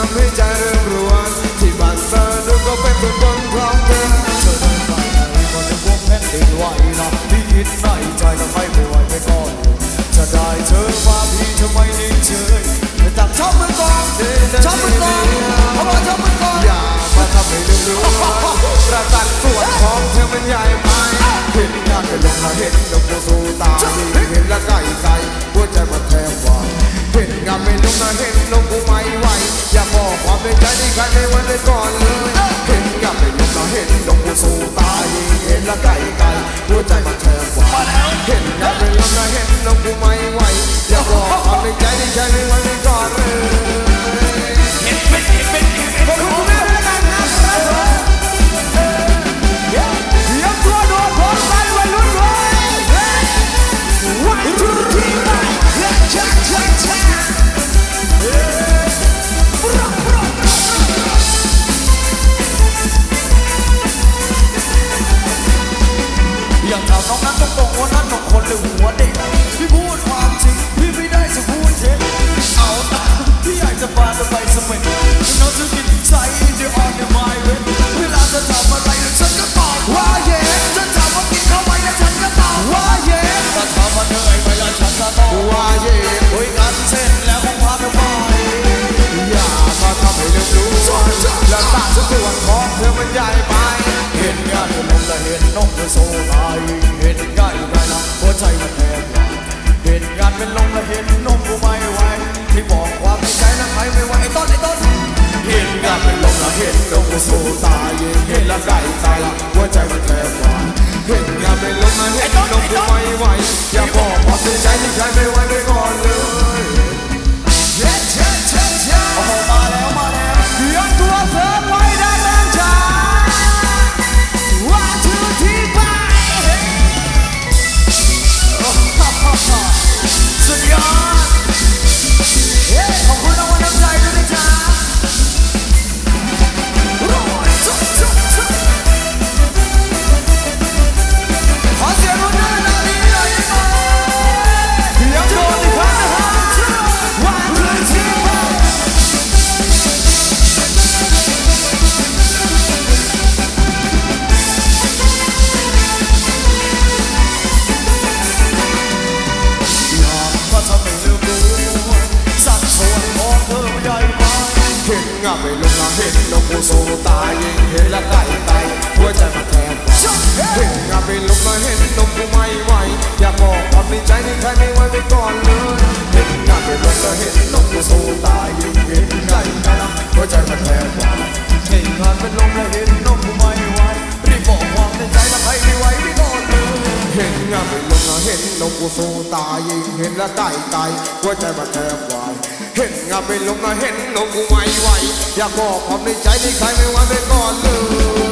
ทำให้ใจเริ่มรัวที่บ้านเธอดูก็เป็นคนบนพร้อมกันเธอเดินไปไหนก็จะพกแผ่นดินไหวนะที่คิดในใจทำไมไม่ไหวไปก่อนจะได้เธอฟ้าพี่ทำไมนิ่งเฉยแต่จับเขาเมือก่อนเธอ เห็นดอกูดูตาดีเห็นละใกล้ใจหัวใจมันแทบวายเห็นงามเป็นดอเห็นดอกูไม่ไหวอย่าบอกความในใจที่ใครในวันในก่อนเลยเห็นงามเป็นดเห็นดอกูดูตาดีเห็นละใกล้ใจหัวใจ โซตายเห็นแล้วได้ใจละหัวใจมันแทบวายเห็นงานเป็นลมเห็นลมคืไม่ไหวอย่าบอกว่าเสียใจที่ใครไม่ cabello, la gente lo puso talla en la calle. เห็นงาไม่ลงเห็นนกกูสู้ตายิงเห็นและวตายตายหัวใจมันแทบวายเห็นงาไม่ลงเห็นนกกูไหวไหวอยากบอกความในใจในใครไม่ไหวไปก่อนเลย